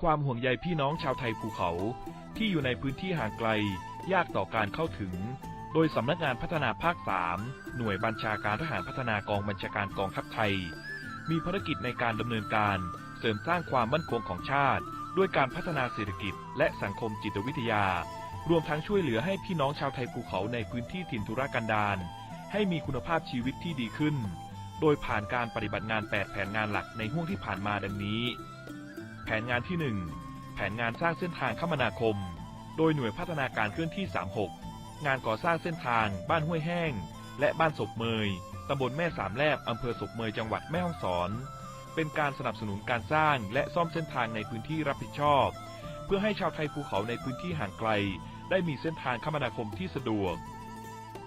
ความห่วงใยพี่น้องชาวไทยภูเขา ที่อยู่ในพื้นที่ห่างไกล ยากต่อการเข้าถึง โดยสำนักงานพัฒนาภาค 3 หน่วยบัญชาการทหารพัฒนากองบัญชาการกองทัพไทย มีภารกิจในการดำเนินการเสริมสร้างความมั่นคงของชาติ ด้วยการพัฒนาเศรษฐกิจ และสังคมจิตวิทยา รวมทั้งช่วยเหลือให้พี่น้องชาวไทยภูเขาในพื้นที่ถิ่นทุรกันดารให้มีคุณภาพชีวิตที่ดีขึ้น โดยผ่านการปฏิบัติงาน 8 แผนงานหลักในห่วงที่ผ่านมาดังนี้ แผนงานที่ 1 แผนงานสร้างเส้นทางคมนาคม โดยหน่วยพัฒนาการเคลื่อนที่ 36 งานก่อสร้างเส้นทาง บ้านห้วยแห้ง และบ้านศพเมย ตำบลแม่สามแลบ อำเภอศพเมย จังหวัดแม่ฮ่องสอน เป็นการสนับสนุนการสร้างและซ่อมเส้นทางในพื้นที่รับผิดชอบ เพื่อให้ชาวไทยภูเขาในพื้นที่ห่างไกล ได้มีเส้นทางคมนาคมที่สะดวก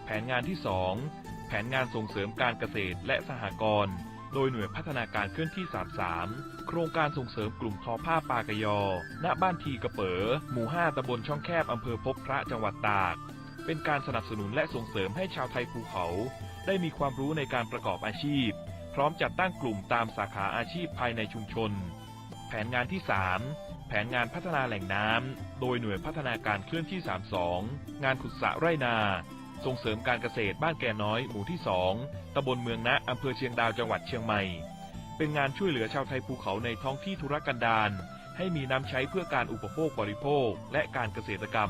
แผนงานที่ 2 แผนงานส่งเสริมการเกษตรและสหกรณ์ โดยหน่วยพัฒนาการเคลื่อนที่ 33 โครงการส่งเสริมกลุ่มทอผ้าปากยอ ณ บ้านทีกระเป๋อหมู่ 5 ตำบลช่องแคบ อำเภอพบพระจังหวัดตาก เป็นการสนับสนุนและส่งเสริมให้ชาวไทยภูเขา ได้มีความรู้ในการประกอบอาชีพ พร้อมจัดตั้งกลุ่มตามสาขาอาชีพภายในชุมชน แผนงานที่ 3 แผนงานพัฒนาแหล่งน้ำ โดยหน่วยพัฒนาการเคลื่อนที่ 32 งานขุดสระไร่นา ส่งเสริมการเกษตรบ้านแก่น้อยหมู่ที่ 2 ตำบลเมืองนะอำเภอเชียงดาวจังหวัดเชียงใหม่ เป็นงานช่วยเหลือชาวไทยภูเขาในท้องที่ธุรกันดารให้มีน้ำใช้เพื่อการอุปโภคบริโภค และการเกษตรกรรม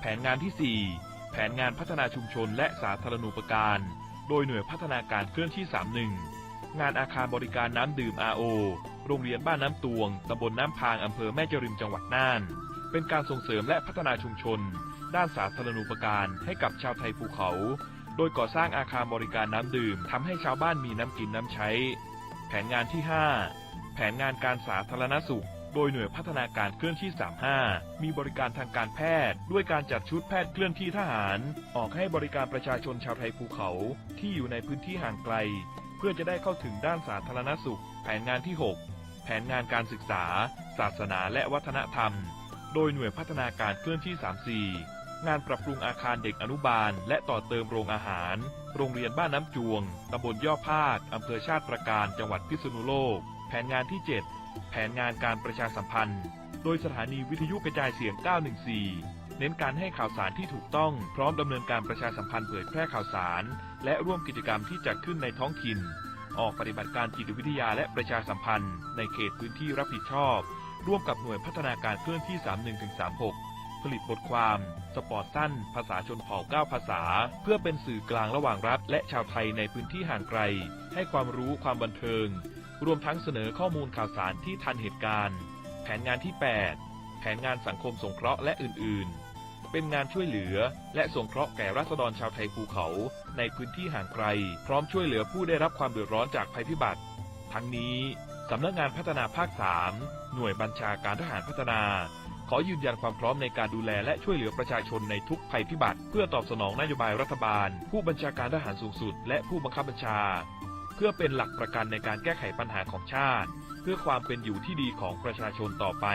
แผนงานที่ 4 แผนงานพัฒนาชุมชนและสาธารณูปการ โดยหน่วยพัฒนาการเคลื่อนที่ 31 งานอาคารบริการน้ำดื่ม RO โรงเรียนบ้านน้ำตวงตำบลน้ำพางอำเภอแม่จริมจังหวัดน่าน เป็นการส่งเสริมและพัฒนาชุมชน ด้านสาธารณูปการให้กับชาวไทยภูเขา โดยก่อสร้างอาคารบริการน้ำดื่มทำให้ชาวบ้านมีน้ำกินน้ำใช้ แผนงานที่ 5 แผนงานการสาธารณสุข โดยหน่วยพัฒนาการเคลื่อนที่ 35 มีบริการทางการแพทย์ ด้วยการจัดชุดแพทย์เคลื่อนที่ทหาร ออกให้บริการประชาชนชาวไทยภูเขา ที่อยู่ในพื้นที่ห่างไกล เพื่อจะได้เข้าถึงด้านสาธารณสุข แผนงานที่ 6 แผนงานการศึกษา ศาสนาและวัฒนธรรม โดยหน่วยพัฒนาการเคลื่อนที่ 34 งานปรับปรุงอาคารเด็กอนุบาล และต่อเติมโรงอาหาร โรงเรียนบ้านน้ำจวง ตำบลย่อภาค อำเภอชาติตระการ จังหวัดพิษณุโลก แผนงานที่ 7 แผนงานการประชาสัมพันธ์ โดยสถานีวิทยุกระจายเสียง 914 เน้นการให้ข่าวสารที่ถูกต้อง พร้อมดำเนินการประชาสัมพันธ์เผยแพร่ข่าวสาร และร่วมกิจกรรมที่จัดขึ้นในท้องถิ่น ออกปฏิบัติการจิตวิทยาและประชาสัมพันธ์ ในเขตพื้นที่รับผิดชอบ ร่วมกับหน่วยพัฒนาการเคลื่อนที่ 31-36 ผลิตบทความ สปอร์ตสั้น ภาษาชนเผ่า 9 ภาษา เพื่อเป็นสื่อกลางระหว่างรัฐ และชาวไทยในพื้นที่ห่างไกล ให้ความรู้ความบันเทิง รวมทั้งเสนอข้อมูลข่าวสารที่ทันเหตุการณ์ แผนงานที่ 8 แผนงานสังคมสงเคราะห์และอื่น ๆ เป็นงานช่วยเหลือ และสงเคราะห์แก่ราษฎรชาวไทยภูเขา ในพื้นที่ห่างไกล พร้อมช่วยเหลือผู้ได้รับความเดือดร้อนจากภัยพิบัติ ทั้งนี้ สำนักงานพัฒนาภาค 3 หน่วยบัญชาการทหารพัฒนา ขอยืนยันความพร้อมในการดูแลและช่วยเหลือประชาชนในทุกภัยพิบัติ เพื่อตอบสนองนโยบายรัฐบาล ผู้บัญชาการทหารสูงสุด และผู้บังคับบัญชา เพื่อเป็นหลักประกันในการแก้ไขปัญหาของชาติ เพื่อความเป็นอยู่ที่ดีของประชาชนต่อไป